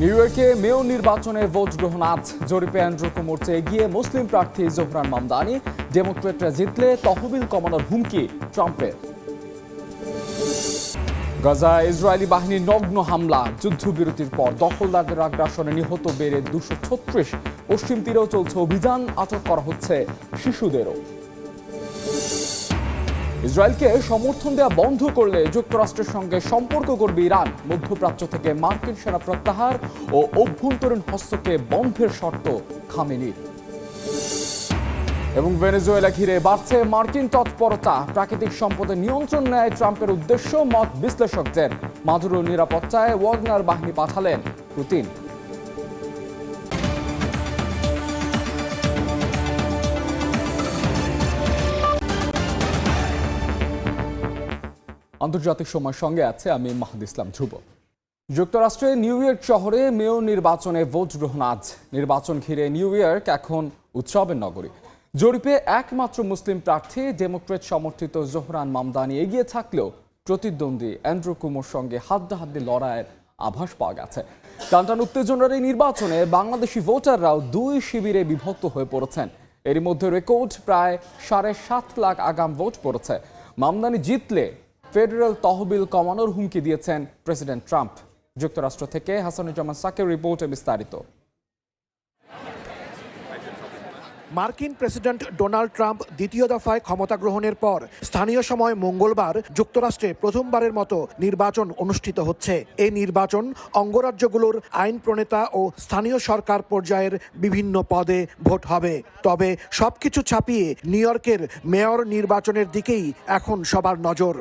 New ইয়র্কে mayor নির্বাচনে vote গ্রহণ আজ। জরিপে অ্যান্ড্রু কুমোর চেয়ে এগিয়ে মুসলিম প্রার্থী জোহরান মামদানি। ডেমোক্রেটরা জিতলে তহবিল কমানোর হুমকি ট্রাম্পের। গাজা ইসরায়েলি বাহিনীর নগ্ন হামলা, যুদ্ধবিরতির পর দখলদারদের আগ্রাসনে নিহত বেড়ে দুশো ছত্রিশ পশ্চিম তীরেও চলছে অভিযান। আটক করা হচ্ছে শিশুদেরও। ইসরায়েলকে সমর্থন দেওয়া বন্ধ করলে যুক্তরাষ্ট্রের সঙ্গে সম্পর্ক করবে ইরান। মধ্যপ্রাচ্য থেকে মার্কিন সেনা প্রত্যাহার ও অভ্যন্তরীণ হস্তক্ষেপ বন্ধের শর্ত খামেনির এবং ভেনেজুয়েলা ঘিরে বাড়ছে মার্কিন তৎপরতা। প্রাকৃতিক সম্পদের নিয়ন্ত্রণ নেয় ট্রাম্পের উদ্দেশ্য মত বিশ্লেষকদের। মাদুরো নিরাপত্তায় ওয়াগনার বাহিনী পাঠালেন পুতিন। আন্তর্জাতিক সময় সঙ্গে আছে আমি মাহাদ ইসলাম ধ্রুব। যুক্তরাষ্ট্রের নিউ ইয়র্ক শহরে মেয়র নির্বাচনে ভোট গ্রহণ আজ। নির্বাচন ঘিরে নিউ ইয়র্ক এখন উৎসবের নগরী। জরিপে একমাত্র মুসলিম প্রার্থী ডেমোক্রেট সমর্থিত জোহরান মামদানি এগিয়ে থাকলেও প্রতিদ্বন্দ্বী অ্যান্ড্রু কুমোর সঙ্গে হাড্ডাহাড্ডি লড়াইয়ের আভাস পাওয়া গেছে। টানটান উত্তেজনার এই নির্বাচনে বাংলাদেশি ভোটাররাও দুই শিবিরে বিভক্ত হয়ে পড়েছেন। এরই মধ্যে রেকর্ড প্রায় সাড়ে সাত লাখ আগাম ভোট পড়েছে। মামদানি জিতলে ফেডারেল তহবিল কমানোর হুমকি দিয়েছেন প্রেসিডেন্ট ট্রাম্প। যুক্তরাষ্ট্র থেকে হাসানুজ্জামান সাকের রিপোর্টে বিস্তারিত। মার্কিন প্রেসিডেন্ট ডোনাল্ড ট্রাম্প দ্বিতীয় দফায় ক্ষমতা গ্রহণের পর স্থানীয় সময় মঙ্গলবার যুক্তরাষ্ট্রে প্রথমবারের মতো নির্বাচন অনুষ্ঠিত হচ্ছে। এই নির্বাচন অঙ্গরাজ্যগুলোর আইন প্রণেতা ও স্থানীয় সরকার পর্যায়ের বিভিন্ন পদে ভোট হবে। তবে সবকিছু ছাপিয়ে নিউ ইয়র্কের মেয়র নির্বাচনের দিকেই এখন সবার নজর।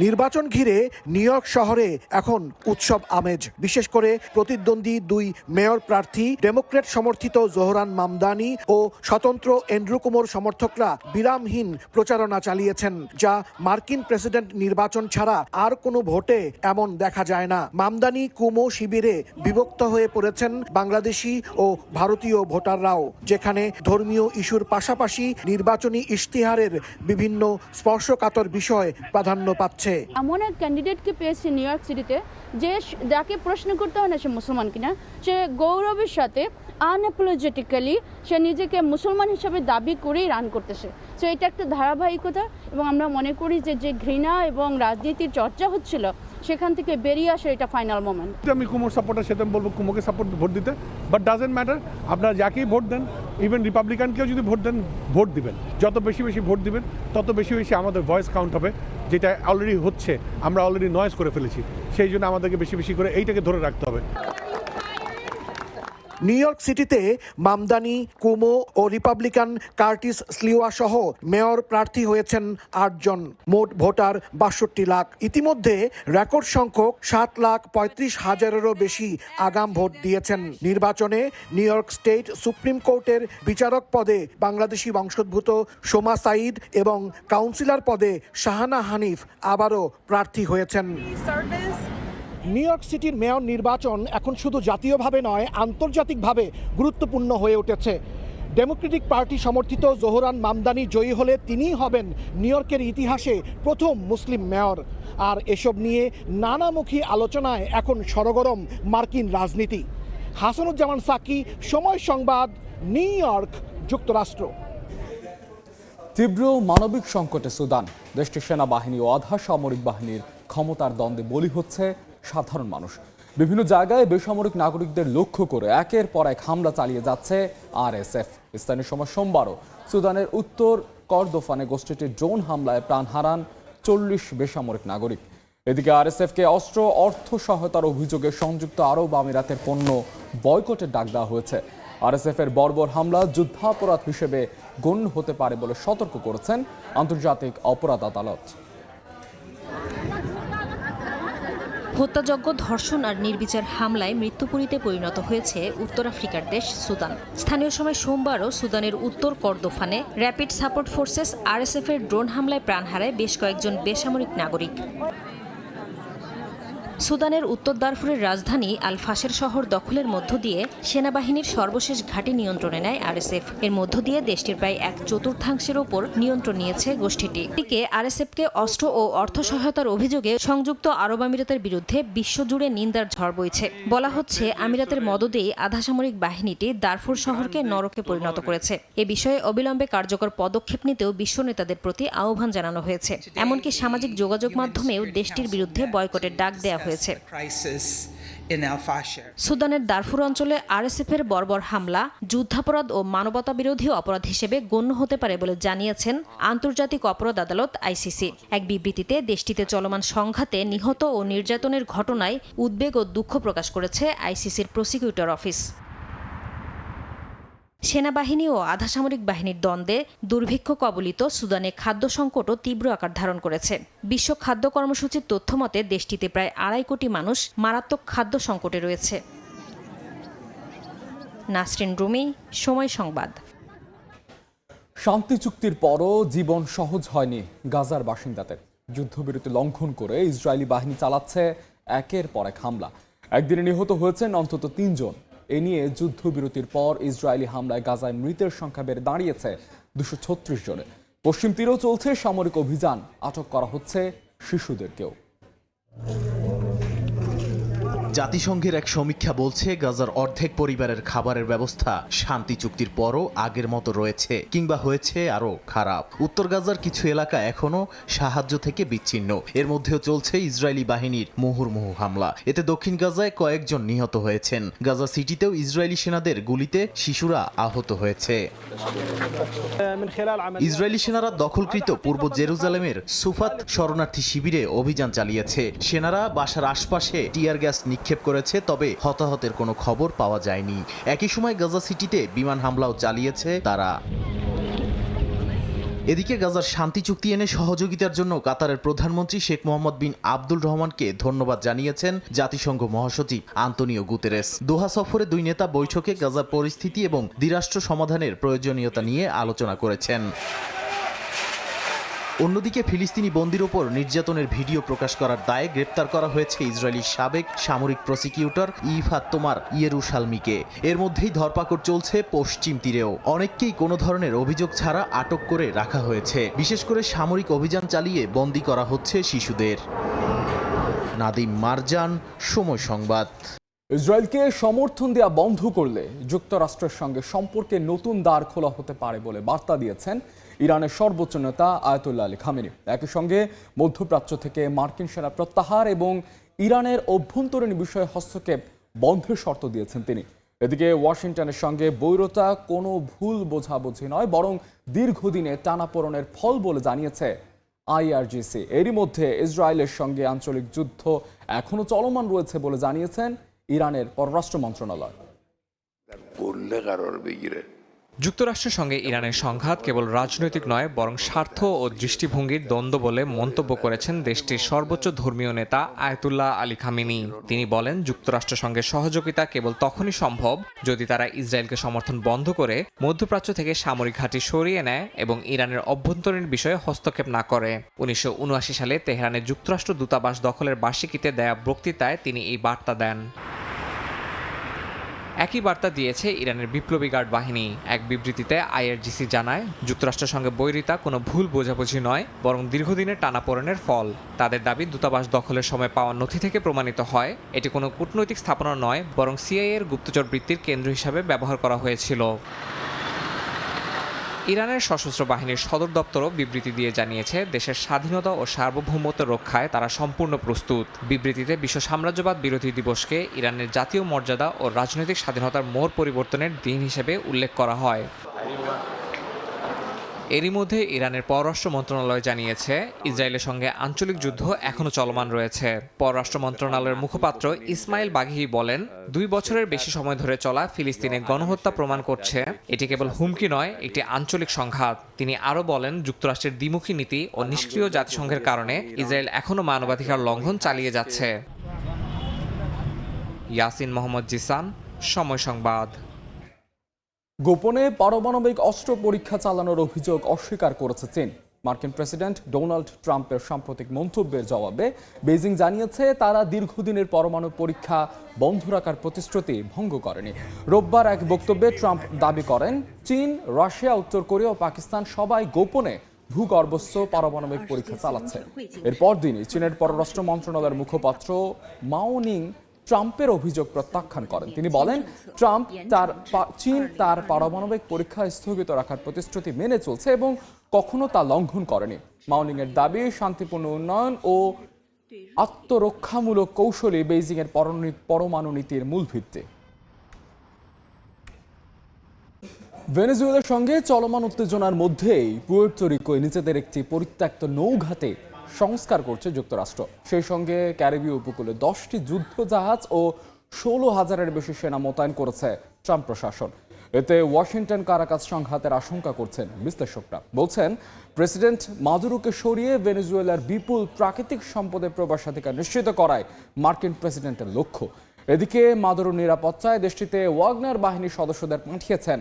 নির্বাচন ঘিরে নিউ ইয়র্ক শহরে এখন উৎসব আমেজ। বিশেষ করে প্রতিদ্বন্দ্বী দুই মেয়র প্রার্থী, ডেমোক্রেট সমর্থিত জোহরান মামদানি ও স্বতন্ত্র এন্ড্রু কুমোর সমর্থকরা বিরামহীন প্রচারণা চালিয়েছেন, যা মার্কিন প্রেসিডেন্ট নির্বাচন ছাড়া আর কোনো ভোটে এমন দেখা যায় না। মামদানি কুমো শিবিরে বিভক্ত হয়ে পড়েছেন বাংলাদেশি ও ভারতীয় ভোটাররাও, যেখানে ধর্মীয় ইস্যুর পাশাপাশি নির্বাচনী ইশতেহারের বিভিন্ন স্পর্শকাতর বিষয় প্রাধান্য পাচ্ছে। এমন এক ক্যান্ডিডেটকে পেয়েছি নিউ ইয়র্ক সিটিতে যে যাকে প্রশ্ন করতে হয় না সে মুসলমান কিনা সে গৌরবের সাথে আনঅ্যাপোলজেটিক্যালি সে নিজেকে মুসলমান হিসাবে দাবি করেই রান করতেছে। সো এটা একটা ধারাবাহিকতা এবং আমরা মনে করি যে যে ঘৃণা এবং রাজনীতির চর্চা হচ্ছিল সেখান থেকে বেরিয়ে আসে এটা ফাইনাল মোমেন্ট আমি কুমোর সাপোর্টার সেটা আমি বলব কুমোকে সাপোর্ট ভোট দিতে। বাট ডাজেন্ট ম্যাটার আপনারা যাকেই ভোট দেন ইভেন রিপাবলিকানকেও যদি ভোট দেন, ভোট দিবেন। যত বেশি বেশি ভোট দিবেন, তত বেশি বেশি আমাদের ভয়েস কাউন্ট হবে, যেটা অলরেডি হচ্ছে। আমরা অলরেডি নয়েজ করে ফেলেছি। সেই জন্য আমাদেরকে বেশি বেশি করে এইটাকে ধরে রাখতে হবে। নিউ ইয়র্ক সিটিতে মামদানি, কুমো ও রিপাবলিকান কার্টিস স্লিওয়া সহ মেয়র প্রার্থী হয়েছেন আটজন। মোট ভোটার বাষট্টি লাখ। ইতিমধ্যে রেকর্ড সংখ্যক সাত লাখ পঁয়ত্রিশ হাজারেরও বেশি আগাম ভোট দিয়েছেন। নির্বাচনে নিউ ইয়র্ক স্টেট সুপ্রিম কোর্টের বিচারক পদে বাংলাদেশি বংশোদ্ভূত সোমা সাইদ এবং কাউন্সিলর পদে শাহানা হানিফ আবারও প্রার্থী হয়েছেন। নিউ ইয়র্ক সিটির মেয়র নির্বাচন এখন শুধু জাতীয়ভাবে নয়, আন্তর্জাতিকভাবে গুরুত্বপূর্ণ হয়ে উঠেছে। ডেমোক্রেটিক পার্টি সমর্থিত জোহরান মামদানি জয়ী হলে তিনিই হবেন নিউ ইয়র্কের ইতিহাসে প্রথম মুসলিম মেয়র। আর এসব নিয়ে নানামুখী আলোচনায় এখন সরগরম মার্কিন রাজনীতি। হাসানুজ্জামান সাকি, সময় সংবাদ, নিউ ইয়র্ক, যুক্তরাষ্ট্র। তীব্র মানবিক সংকটে সুদান। দেশটির সেনাবাহিনী ও আধা সামরিক বাহিনীর ক্ষমতার দ্বন্দ্বে বলি হচ্ছে সাধারণ মানুষ। বিভিন্ন জায়গায় বেসামরিক নাগরিকদের লক্ষ্য করে একের পর এক হামলা চালিয়ে যাচ্ছে আরএসএফ। স্থানীয় সময় সোমবারও সুদানের উত্তর করদোফানে গোষ্ঠীটির ড্রোন হামলায় প্রাণ হারান চল্লিশ বেসামরিক নাগরিক। এদিকে আর এস আরএসএফকে অস্ত্র, অর্থ সহায়তার অভিযোগে সংযুক্ত আরব আমিরাতের পণ্য বয়কটের ডাক দেওয়া হয়েছে। আরএসএফ এর বর্বর হামলা যুদ্ধাপরাধ হিসেবে গণ্য হতে পারে বলে সতর্ক করেছেন আন্তর্জাতিক অপরাধ আদালত। হত্যাযজ্ঞ, ধর্ষণ আর নির্বিচার হামলায় মৃত্যুপুরীতে পরিণত হয়েছে উত্তর আফ্রিকার দেশ সুদান। স্থানীয় সময় সোমবারও সুদানের উত্তর কর্দোফানে র্যাপিড সাপোর্ট ফোর্সেস আরএসএফ এর ড্রোন হামলায় প্রাণ হারায় বেশ কয়েকজন বেসামরিক নাগরিক। সুদানের উত্তর দারফুরের রাজধানী আল ফাশের শহর দখলের মধ্য দিয়ে সেনাবাহিনীর সর্বশেষ ঘাঁটি নিয়ন্ত্রণে নেয় আরএসএফ। এর মধ্য দিয়ে দেশটির প্রায় এক চতুর্থাংশের ওপর নিয়ন্ত্রণ নিয়েছে গোষ্ঠীটি। এদিকে আরএসএফকে অস্ত্র ও অর্থ সহায়তার অভিযোগে সংযুক্ত আরব আমিরাতের বিরুদ্ধে বিশ্বজুড়ে নিন্দার ঝড় বইছে। বলা হচ্ছে, আমিরাতের মদদেই আধাসামরিক বাহিনীটি দারফুর শহরকে নরকে পরিণত করেছে। এ বিষয়ে অবিলম্বে কার্যকর পদক্ষেপ নিতেও বিশ্ব নেতাদের প্রতি আহ্বান জানানো হয়েছে। এমনকি সামাজিক যোগাযোগ মাধ্যমেও দেশটির বিরুদ্ধে বয়কটের ডাক দেওয়া হয়েছে। Fasher. সুদানের দারফুর অঞ্চলে আরএসএফের বর্বর হামলা যুদ্ধাপরাধ ও মানবতা বিরোধী অপরাধ হিসেবে গণ্য হতে পারে বলে জানিয়েছেন আন্তর্জাতিক অপরাধ আদালত আইসিসি। এক বিবৃতিতে দেশটিতে চলমান সংঘাতে নিহত ও নির্যাতনের ঘটনায় উদ্বেগ ও দুঃখ প্রকাশ করেছে আইসিসির প্রসিকিউটর অফিস। সেনাবাহিনী ও আধাসামরিক বাহিনীর দ্বন্দ্বে দুর্ভিক্ষ কবলিত সুদানে খাদ্য সংকটও তীব্র আকার ধারণ করেছে। বিশ্ব খাদ্য কর্মসূচির তথ্যমতে দেশটিতে প্রায় আড়াই কোটি মানুষ মারাত্মক খাদ্য সংকটে রয়েছে। নাসরিন রুমি, সময় সংবাদ। শান্তি চুক্তির পরও জীবন সহজ হয়নি গাজার বাসিন্দাদের। যুদ্ধবিরতি লঙ্ঘন করে ইসরায়েলি বাহিনী চালাচ্ছে একের পর এক হামলা। একদিনে নিহত হয়েছেন অন্তত তিনজন। এ নিয়ে যুদ্ধবিরতির পর ইসরায়েলি হামলায় গাজায় মৃতের সংখ্যা বেড়ে দাঁড়িয়েছে দুশো ছত্রিশ জনে পশ্চিম তীরেও চলছে সামরিক অভিযান। আটক করা হচ্ছে শিশুদেরকেও। জাতিসংঘের এক সমীক্ষা বলছে, গাজার অর্ধেক পরিবারের খাবারের ব্যবস্থা শান্তি চুক্তির পরও আগের মতো রয়েছে কিংবা হয়েছে আরও খারাপ। উত্তর গাজার কিছু এলাকা এখনও সাহায্য থেকে বিচ্ছিন্ন। এর মধ্যেও চলছে ইসরায়েলি বাহিনীর মুহুর্মুহু হামলা। এতে দক্ষিণ গাজায় কয়েকজন নিহত হয়েছেন। গাজা সিটিতেও ইসরায়েলি সেনাদের গুলিতে শিশুরা আহত হয়েছে। ইসরায়েলি সেনারা দখলকৃত পূর্ব জেরুজালেমের সুফাত শরণার্থী শিবিরে অভিযান চালিয়েছে। সেনারা বাসার আশপাশে টিয়ার গ্যাস নিক্ষেপ করেছে, তবে হতাহতের কোনো খবর পাওয়া যায়নি। একই সময় গাজা সিটিতে বিমান হামলাও চালিয়েছে তারা। এদিকে গাজার শান্তি চুক্তি এনে সহযোগিতার জন্য কাতারের প্রধানমন্ত্রী শেখ মোহাম্মদ বিন আব্দুল রহমানকে ধন্যবাদ জানিয়েছেন জাতিসংঘ মহাসচিব আন্তনিও গুতেরেস। দোহা সফরে দুই নেতা বৈঠকে গাজার পরিস্থিতি এবং দ্বিরাষ্ট্র সমাধানের প্রয়োজনীয়তা নিয়ে আলোচনা করেছেন। অন্যদিকে ফিলিস্তিনি বন্দির ওপর নির্যাতনের ভিডিও প্রকাশ করার দায়ে গ্রেপ্তার করা হয়েছে ইসরায়েলি সাবেক সামরিক প্রসিকিউটর ইফাত তোমার ইয়েরুশালমিকে। এর মধ্যেই ধরপাকড় চলছে পশ্চিম তীরেও। অনেককেই কোনো ধরনের অভিযোগ ছাড়া আটক করে রাখা হয়েছে। বিশেষ করে সামরিক অভিযান চালিয়ে বন্দি করা হচ্ছে শিশুদের। নাদিম মারজান, সময় সংবাদ। ইসরায়েলকে সমর্থন দেওয়া বন্ধ করলে যুক্তরাষ্ট্রের সঙ্গে সম্পর্কে নতুন দ্বার খোলা হতে পারে বলে বার্তা দিয়েছেন ইরানের সর্বোচ্চ নেতা আয়তুল্লাহ আলী খামেনি। একই সঙ্গে মধ্যপ্রাচ্য থেকে মার্কিন সেনা প্রত্যাহার এবং ইরানের অভ্যন্তরীণ বিষয়ে হস্তক্ষেপ বন্ধের শর্ত দিয়েছেন তিনি। এদিকে ওয়াশিংটনের সঙ্গে বৈরতা কোনো ভুল বোঝাবুঝি নয়, বরং দীর্ঘদিনে টানাপোড়নের ফল বলে জানিয়েছে আইআরজিসি। এরই মধ্যে ইসরায়েলের সঙ্গে আঞ্চলিক যুদ্ধ এখনও চলমান রয়েছে বলে জানিয়েছেন ইরানের পররাষ্ট্র মন্ত্রণালয়। যুক্তরাষ্ট্রের সঙ্গে ইরানের সংঘাত কেবল রাজনৈতিক নয়, বরং স্বার্থ ও দৃষ্টিভঙ্গির দ্বন্দ্ব বলে মন্তব্য করেছেন দেশটির সর্বোচ্চ ধর্মীয় নেতা আয়তুল্লাহ আলী খামিনি। তিনি বলেন, যুক্তরাষ্ট্রের সঙ্গে সহযোগিতা কেবল তখনই সম্ভব যদি তারা ইসরায়েলকে সমর্থন বন্ধ করে মধ্যপ্রাচ্য থেকে সামরিক ঘাঁটি সরিয়ে নেয় এবং ইরানের অভ্যন্তরীণ বিষয়ে হস্তক্ষেপ না করে। উনিশশো উনআশি সালে তেহরানে যুক্তরাষ্ট্র দূতাবাস দখলের বার্ষিকীতে দেয়া বক্তৃতায় তিনি এই বার্তা দেন। একই বার্তা দিয়েছে ইরানের বিপ্লবী গার্ড বাহিনী। এক বিবৃতিতে আইআরজিসি জানায় যুক্তরাষ্ট্রের সঙ্গে বৈরিতা কোনো ভুল বোঝাবুঝি নয়, বরং দীর্ঘদিনের টানাপোড়েনের ফল। তাদের দাবি, দূতাবাস দখলের সময় পাওয়া নথি থেকে প্রমাণিত হয়, এটি কোনো কূটনৈতিক স্থাপনা নয়, বরং সিআইএর এর গুপ্তচর বৃত্তির কেন্দ্র হিসাবে ব্যবহার করা হয়েছিল। ইরানের সশস্ত্র বাহিনীর সদর দপ্তরও বিবৃতি দিয়ে জানিয়েছে, দেশের স্বাধীনতা ও সার্বভৌমত্ব রক্ষায় তারা সম্পূর্ণ প্রস্তুত। বিবৃতিতে বিশ্ব সাম্রাজ্যবাদ বিরোধী দিবসকে ইরানের জাতীয় মর্যাদা ও রাজনৈতিক স্বাধীনতার মোড় পরিবর্তনের দিন হিসেবে উল্লেখ করা হয়। এরই মধ্যে ইরানের পররাষ্ট্র মন্ত্রণালয় জানিয়েছে, ইসরায়েলের সঙ্গে আঞ্চলিক যুদ্ধ এখনও চলমান রয়েছে। পররাষ্ট্র মন্ত্রণালয়ের মুখপাত্র ইসমাইল বাঘি বলেন, দুই বছরের বেশি সময় ধরে চলা ফিলিস্তিনে গণহত্যা প্রমাণ করছে। এটি কেবল হুমকি নয় একটি আঞ্চলিক সংঘাত। তিনি আরও বলেন, যুক্তরাষ্ট্রের দ্বিমুখী নীতি ও নিষ্ক্রিয় জাতিসংঘের কারণে ইসরায়েল এখনও মানবাধিকার লঙ্ঘন চালিয়ে যাচ্ছে। ইয়াসিন মোহাম্মদ জিসান, সময় সংবাদ। গোপনে পারমাণবিক অস্ত্র পরীক্ষা চালানোর অভিযোগ অস্বীকার করেছে চীন। মার্কিন প্রেসিডেন্ট ডোনাল্ড ট্রাম্পের সাম্প্রতিক মন্তব্যের জবাবে বেজিং জানিয়েছে, তারা দীর্ঘদিনের পরমাণু পরীক্ষা বন্ধ রাখার প্রতিশ্রুতি ভঙ্গ করেনি। রোববার এক বক্তব্যে ট্রাম্প দাবি করেন, চীন, রাশিয়া, উত্তর কোরিয়া ও পাকিস্তান সবাই গোপনে ভূগর্ভস্থ পারমাণবিক পরীক্ষা চালাচ্ছে। এরপর দিনই চীনের পররাষ্ট্র মন্ত্রণালয়ের মুখপাত্র মাওনিং ট্রাম্পের অভিযোগ প্রত্যাখ্যান করেন। তিনি বলেন ট্রাম্প তার চীন তার পারমাণবিক পরীক্ষা স্থগিত রাখার প্রতিশ্রুতি মেনে চলছে এবং কখনো তা লঙ্ঘন করেনি। মাউনিং এর দাবি শান্তিপূর্ণ উন্নয়ন ও আত্মরক্ষামূলক কৌশলই বেইজিং এর পরমাণু- নীতির মূল ভিত্তি। ভেনেজুয়েলার সঙ্গে চলমান উত্তেজনার মধ্যেই পুয়ের্তো রিকোয় নিজেদের একটি পরিত্যক্ত নৌঘাটে সংস্কার করছে যুক্তরাষ্ট্র। সেই সঙ্গে ক্যারিবীয় উপকূলে দশটি যুদ্ধ জাহাজ ও ষোলো হাজারের বেশি সেনা মোতায়েন করেছে ট্রাম্প প্রশাসন। এতে ওয়াশিংটন কারাকাস সংঘাতের আশঙ্কা করছেন বিশ্লেষকরা। বলছেন, প্রেসিডেন্ট মাদুরোকে সরিয়ে ভেনেজুয়েলার বিপুল প্রাকৃতিক সম্পদের প্রবেশাধিকার নিশ্চিত করায় মার্কিন প্রেসিডেন্টের লক্ষ্য। এদিকে মাদুরো নিরাপত্তায় দেশটিতে ওয়াগনার বাহিনীর সদস্যদের পাঠিয়েছেন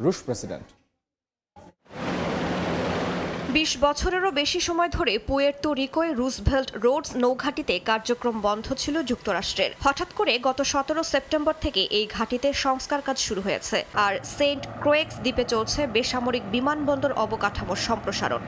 রুশ প্রেসিডেন্ট। বিশ বছরেরও বেশি সময় ধরে পুয়ের্তো রিকোয় রুজভেল্ট রোডস নৌঘাটিতে কার্যক্রম বন্ধ ছিল যুক্তরাষ্ট্রের। হঠাৎ করে গত সতেরো সেপ্টেম্বর থেকে এই ঘাটিতে সংস্কার কাজ শুরু হয়েছে। আর সেন্ট ক্রোয়েক্স দ্বীপে চলছে বেসামরিক বিমানবন্দর অবকাঠামোর সম্প্রসারণ।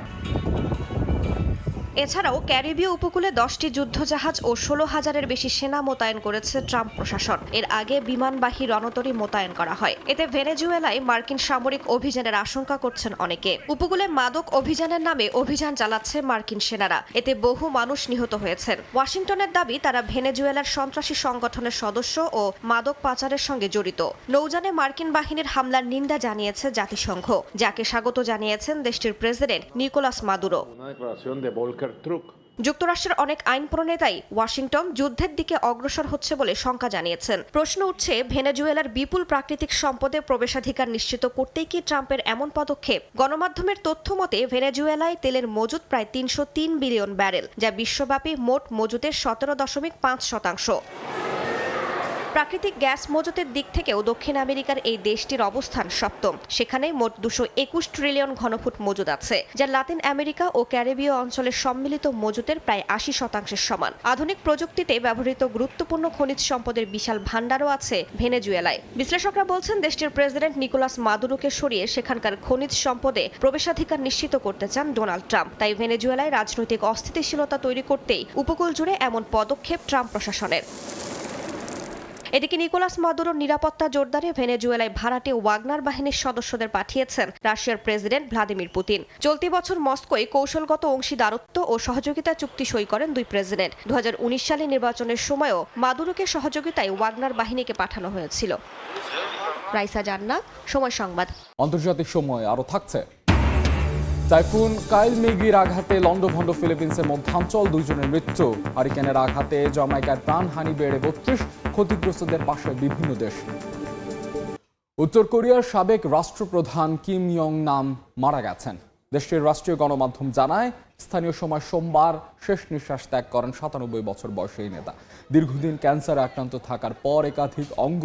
এছাড়াও ক্যারিবীয় উপকূলে দশটি যুদ্ধজাহাজ ও ষোলো হাজারের বেশি সেনা মোতায়েন করেছে ট্রাম্প প্রশাসন। এর আগে বিমানবাহী রণতরী মোতায়েন করা হয়। এতে ভেনেজুয়েলায় মার্কিন সামরিক অভিযানের আশঙ্কা করছেন অনেকে। উপকূলে মাদক অভিযানের নামে অভিযান চালাচ্ছে মার্কিন সেনারা। এতে বহু মানুষ নিহত হয়েছেন। ওয়াশিংটনের দাবি, তারা ভেনেজুয়েলার সন্ত্রাসী সংগঠনের সদস্য ও মাদক পাচারের সঙ্গে জড়িত। নৌজানে মার্কিন বাহিনীর হামলার নিন্দা জানিয়েছে জাতিসংঘ, যাকে স্বাগত জানিয়েছেন দেশটির প্রেসিডেন্ট নিকোলাস মাদুরো। যুক্তরাষ্ট্রের অনেক আইন প্রণেতাই ওয়াশিংটন যুদ্ধের দিকে অগ্রসর হচ্ছে বলে শঙ্কা জানিয়েছেন। প্রশ্ন উঠছে, ভেনেজুয়েলার বিপুল প্রাকৃতিক সম্পদে প্রবেশাধিকার নিশ্চিত করতেই কি ট্রাম্পের এমন পদক্ষেপ? গণমাধ্যমের তথ্য মতে, ভেনেজুয়েলায় তেলের মজুদ প্রায় তিনশো তিন বিলিয়ন ব্যারেল, যা বিশ্বব্যাপী মোট মজুদের সতেরো দশমিক পাঁচ শতাংশ। প্রাকৃতিক গ্যাস মজুতের দিক থেকেও দক্ষিণ আমেরিকার এই দেশটির অবস্থান সপ্তম। সেখানে মোট দুশো একুশ ট্রিলিয়ন ঘনফুট মজুদ আছে, যা লাতিন আমেরিকা ও ক্যারিবীয় অঞ্চলের সম্মিলিত মজুতের প্রায় আশি শতাংশের সমান। আধুনিক প্রযুক্তিতে ব্যবহৃত গুরুত্বপূর্ণ খনিজ সম্পদের বিশাল ভাণ্ডারও আছে ভেনেজুয়েলায়। বিশ্লেষকরা বলছেন, দেশটির প্রেসিডেন্ট নিকোলাস মাদুরোকে সরিয়ে সেখানকার খনিজ সম্পদে প্রবেশাধিকার নিশ্চিত করতে চান ডোনাল্ড ট্রাম্প। তাই ভেনেজুয়েলায় রাজনৈতিক অস্থিতিশীলতা তৈরি করতেই উপকূল জুড়ে এমন পদক্ষেপ ট্রাম্প প্রশাসনের। এদিকে নিকোলাস মাদুরোর নিরাপত্তা জোরদারে ভেনেজুয়েলায় ভাড়াটে ওয়াগনার বাহিনীর সদস্যদের পাঠিয়েছেন রাশিয়ার প্রেসিডেন্ট ভ্লাদিমির পুতিন। চলতি বছর মস্কোয় কৌশলগত অংশীদারত্ব ও সহযোগিতা চুক্তি সই করেন দুই প্রেসিডেন্ট। দু হাজার উনিশ সালে নির্বাচনের সময়ও মাদুরোকে সহযোগিতায় ওয়াগনার বাহিনীকে পাঠানো হয়েছিল। রাইসা জান্না সময় সংবাদ। আন্তর্জাতিক সময় আরও থাকছে। টাইফুন কাইল মেগির আঘাতে লন্ডভন্ড ফিলিপিন্সের মধ্যাঞ্চল, দুইজনের মৃত্যু। হারিকেনের আঘাতে জমাইকার প্রাণহানি বেড়ে বত্রিশ, ক্ষতিগ্রস্তদের পাশে বিভিন্ন দেশ। উত্তর কোরিয়ার সাবেক রাষ্ট্রপ্রধান কিম ইয়ং নাম মারা গেছেন। দেশটির রাষ্ট্রীয় গণমাধ্যম জানায়, স্থানীয় সময় সোমবার শেষ নিঃশ্বাস ত্যাগ করেন সাতানব্বই বছর বয়সী এই নেতা। দীর্ঘদিন ক্যান্সারে আক্রান্ত থাকার পর একাধিক অঙ্গ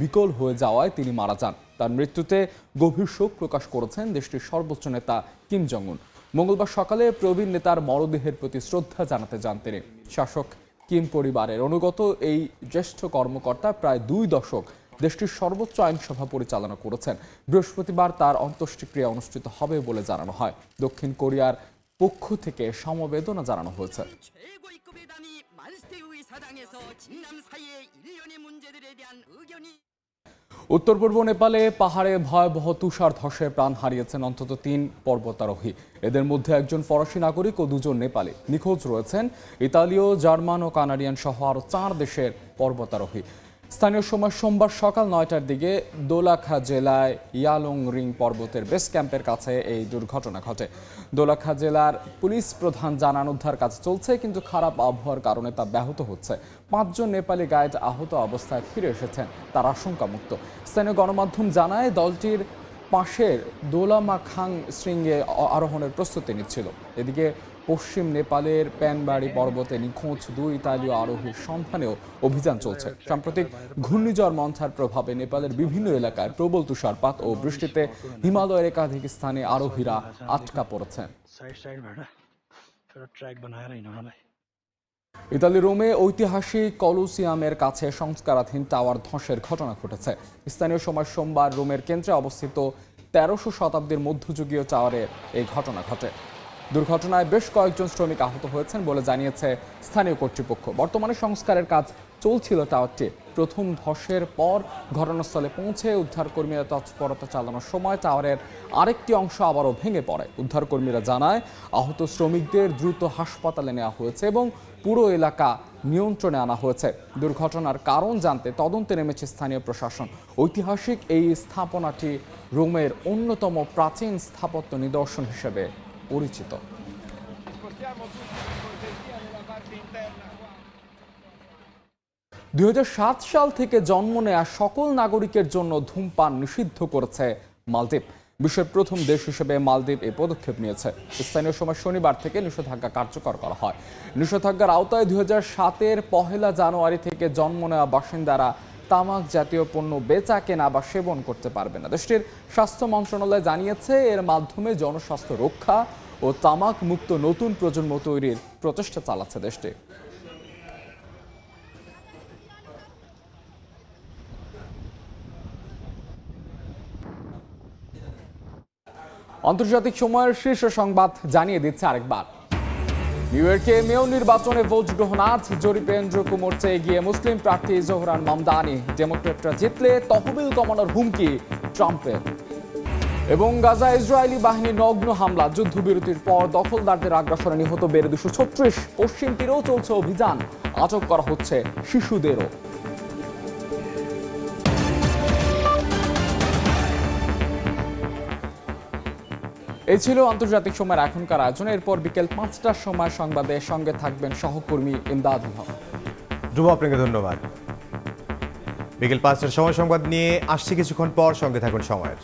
বিকল হয়ে যাওয়ায় তিনি মারা যান। তার মৃত্যুতে গভীর শোক প্রকাশ করেছেন দেশটির সর্বোচ্চ নেতা কিম জং উন মঙ্গলবার সকালে প্রবীণ নেতার মরদেহের প্রতি শ্রদ্ধা জানাতে যান তিনি শাসক কিম পরিবারের অনুগত এই জ্যেষ্ঠ কর্মকর্তা প্রায় দুই দশক দেশটির সর্বোচ্চ আইনসভা পরিচালনা করেছেন বৃহস্পতিবার তার অন্ত্যেষ্টিক্রিয়া অনুষ্ঠিত হবে বলে জানানো হয় দক্ষিণ কোরিয়ার পক্ষ থেকে সমবেদনা জানানো হয়েছে 최고위급에 담이 만스테우의 사당에서 진남 사이의 일련의 문제들에 대한 의견이 উত্তর পূর্ব নেপালে পাহাড়ে ভয়াবহ তুষার ধসে প্রাণ হারিয়েছেন অন্তত তিন পর্বতারোহী। এদের মধ্যে একজন ফরাসি নাগরিক ও দুজন নেপালে। নিখোঁজ রয়েছেন ইতালীয়, জার্মান ও কানাডিয়ান সহ আরও চার দেশের পর্বতারোহী। স্থানীয় সময় সোমবার সকাল নয়টার দিকে দোলাখা জেলায় ইয়ালং রিং পর্বতের বেস ক্যাম্পের কাছে এই দুর্ঘটনা ঘটে। দোলাখা জেলার পুলিশ প্রধান জানান, উদ্ধার কাজ চলছে, কিন্তু খারাপ আবহাওয়ার কারণে তা ব্যাহত হচ্ছে। পাঁচজন নেপালি গাইড আহত অবস্থায় ফিরে এসেছেন, তার আশঙ্কামুক্ত। স্থানীয় গণমাধ্যম জানায়, দলটির পাশের দোলামাখাং শৃঙ্গে আরোহণের প্রস্তুতি নিচ্ছিল। এদিকে পশ্চিম নেপালের প্যানবাড়ি পর্বতে নিখোঁজ দুই ইতালীয় আরোহীর সন্ধানেও অভিযান চলছে। সাম্প্রতিক ঘূর্ণিঝড় মন্থার প্রভাবে নেপালের বিভিন্ন এলাকায় প্রবল তুষারপাত ও বৃষ্টিতে হিমালয়ের একাধিক স্থানে আরোহীরা আটকা পড়েছেন। ইতালি রোমে ঐতিহাসিক কলোসিয়ামের কাছে সংস্কারাধীন টাওয়ার ধসের ঘটনা ঘটেছে। স্থানীয় সময় সোমবার রোমের কেন্দ্রে অবস্থিত তেরোশো শতাব্দীর মধ্যযুগীয় টাওয়ারে এই ঘটনা ঘটে। দুর্ঘটনায় বেশ কয়েকজন শ্রমিক আহত হয়েছেন বলে জানিয়েছে স্থানীয় কর্তৃপক্ষ। বর্তমানে সংস্কারের কাজ চলছিল টাওয়ারটি। প্রথম ধসের পর ঘটনাস্থলে পৌঁছে উদ্ধারকর্মীরা তৎপরতা চালানোর সময় টাওয়ারের আরেকটি অংশ আবারও ভেঙে পড়ে। উদ্ধারকর্মীরা জানায়, আহত শ্রমিকদের দ্রুত হাসপাতালে নেওয়া হয়েছে এবং পুরো এলাকা নিয়ন্ত্রণে আনা হয়েছে। দুর্ঘটনার কারণ জানতে তদন্তে নেমেছে স্থানীয় প্রশাসন। ঐতিহাসিক এই স্থাপনাটি রোমের অন্যতম প্রাচীন স্থাপত্য নিদর্শন হিসেবে পরিচিত। দুই সাল থেকে জন্ম নেয়া সকল নাগরিকের জন্য ধূমপান নিষিদ্ধ করেছে মালদ্বীপ। বিশ্বের প্রথম দেশ হিসেবে মালদ্বীপ এই পদক্ষেপ নিয়েছে। স্থানীয় সময় শনিবার থেকে নিষেধাজ্ঞা কার্যকর করা হয়। নিষেধাজ্ঞার আওতায় দুই হাজার সাতের পহেলা জানুয়ারি থেকে জন্ম নেওয়া বাসিন্দারা তামাক জাতীয় পণ্য বেচা কেনা বা সেবন করতে পারবে না। দেশটির স্বাস্থ্য মন্ত্রণালয় জানিয়েছে, এর মাধ্যমে জনস্বাস্থ্য রক্ষা ও তামাক মুক্ত নতুন প্রজন্ম তৈরির প্রচেষ্টা চালাচ্ছে দেশটি। আন্তর্জাতিক সময়ের শীর্ষ সংবাদ জানিয়ে দিচ্ছে আরেকবার। নিউ ইয়র্কে মেয়র নির্বাচনে ভোট গ্রহণ আজ, জরিপে এন্দ্র কুমোর্চে এগিয়ে মুসলিম প্রার্থী জোহরান মামদানি। ডেমোক্রেটরা জিতলে তহবিল কমানোর হুমকি ট্রাম্পের। এবং গাজা ইসরায়েলি বাহিনী নগ্ন হামলা, যুদ্ধবিরতির পর দখলদারদের আগ্রাসনে নিহত বেড়ে দুশো ছত্রিশ পশ্চিম তীরেও চলছে অভিযান। আটক করা হচ্ছে শিশুদেরও। এই ছিল আন্তর্জাতিক সময়ের এখনকার আয়োজন। এরপর বিকেল পাঁচটার সময় সংবাদে সঙ্গে থাকবেন সহকর্মী ইমদাদ আপনাকে ধন্যবাদ। বিকেল পাঁচটার সময় সংবাদ নিয়ে আসছি কিছুক্ষণ পর সঙ্গে থাকুন সময়ের।